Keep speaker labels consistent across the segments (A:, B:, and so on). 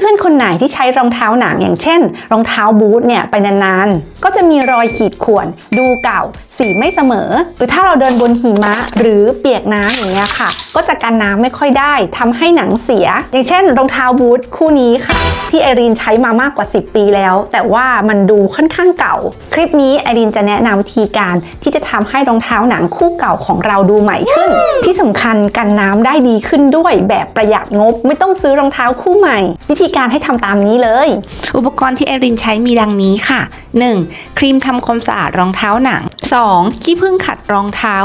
A: เพื่อนๆ คนไหนที่ใช้รองเท้าหนังอย่างเช่น รองเท้าบูทเนี่ยไปนานๆ ก็จะมีรอยขีดข่วนดูเก่า สีไม่เสมอ หรือถ้าเราเดินบนหิมะหรือเปียกน้ำอย่างเงี้ยค่ะ ก็จะกันน้ำไม่ค่อยได้ทำให้หนังเสีย อย่างเช่น รองเท้าบูทคู่นี้ค่ะ ที่ไอรีนใช้มามากกว่า 10 ปีแล้ว แต่ว่ามันดูค่อนข้างเก่า คลิปนี้ไอรีนจะแนะนำวิธีการที่จะทำให้รองเท้าหนังคู่เก่าของเราดูใหม่ขึ้น ที่สำคัญกันน้ำได้ดีขึ้นด้วยแบบประหยัดงบ ไม่ต้องซื้อรองเท้าคู่ใหม่ วิธีการให้ทำตามนี้เลย
B: อุปกรณ์ที่ไอรินใช้มีดังนี้ค่ะ 1. ครีมทำความสะอาดรองเท้าหนัง 2. ขี้ผึ้งขัดรองเท้า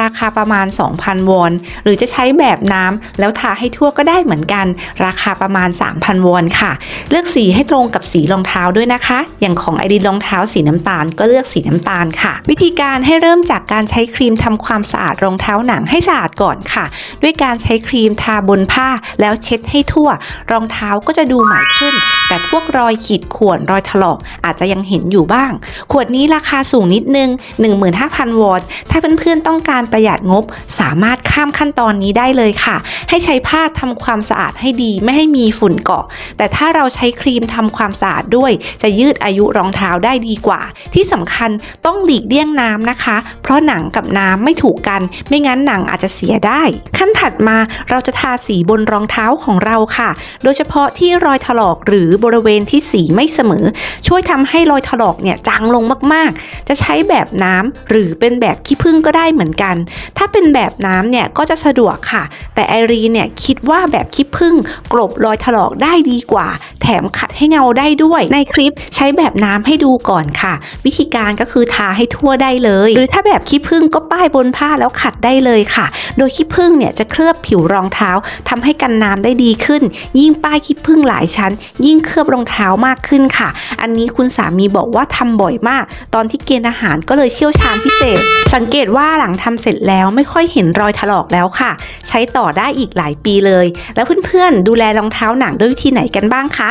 B: ราคาประมาณ 2,000 วอน หรือจะใช้แบบน้ำแล้วทาให้ทั่วก็ได้เหมือนกัน ราคาประมาณ 3,000 วอนค่ะ เลือกสีให้ตรงกับสีรองเท้าด้วยนะคะ อย่างของไอรินรองเท้าสีน้ำตาลก็เลือกสีน้ำตาลค่ะ วิธีการให้เริ่มจากการใช้ครีมทำความสะอาดรองเท้าหนังให้สะอาดก่อนค่ะ ด้วยการใช้ครีมทาบนผ้าแล้วเช็ดให้ทั่ว รองเท้าก็จะดูใหม่ขึ้น แต่พวกรอยขีดข่วนรอยถลอกอาจจะยังเห็นอยู่บ้าง ขวดนี้ราคาสูงนิดนึง15,000 วอนถ้าเพื่อนๆต้องการประหยัดงบ สามารถข้ามขั้นตอนนี้ได้เลยค่ะ ให้ใช้ผ้าทำความสะอาดให้ดีไม่ให้มีฝุ่นเกาะ แต่ถ้าเราใช้ครีมทำความสะอาดด้วย จะยืดอายุรองเท้าได้ดีกว่า ที่สำคัญต้องหลีกเลี่ยงน้ำนะคะ เพราะหนังกับน้ำไม่ถูกกัน ไม่งั้นหนังอาจจะเสียได้ ขั้นถัดมาเราจะทาสีบนรองเท้าของเราค่ะ โดยเฉพาะที่รอยถลอกหรือบริเวณที่สีไม่เสมอ ช่วยทำให้รอยถลอกเนี่ยจางลงมากๆ จะใช้แบบน้ำหรือเป็นแบบขี้ผึ้งก็ได้เหมือนกัน ถ้าเป็นแบบน้ำเนี่ยก็จะสะดวกค่ะ แต่ไอรีเนี่ยคิดว่าแบบขี้ผึ้งกลบรอยถลอกได้ดีกว่าแถมขัดให้เงาได้ด้วย ในคลิปใช้แบบน้ำให้ดูก่อนค่ะ วิธีการก็คือทาให้ทั่วได้เลย หรือถ้าแบบขี้ผึ้งก็ป้ายบนผ้าแล้วขัดได้เลยค่ะ โดยขี้ผึ้งเนี่ยจะเคลือบผิวรองเท้าทำให้กันน้ำได้ดีขึ้น ยิ่งป้ายขี้ผึ้งหลายชั้น ยิ่งเคลือบรองเท้ามากขึ้นค่ะ อันนี้คุณสามีบอกว่าทำบ่อยมาก ตอนที่เกณฑ์อาหารก็เลยเชี่ยวชาญพิเศษ สังเกตว่าหลังทำเสร็จแล้วไม่ค่อยเห็นรอยถลอกแล้วค่ะ ใช้ต่อได้อีกหลายปีเลย แล้วเพื่อนๆดูแลรองเท้าหนังด้วยวิธีไหนกันบ้างคะ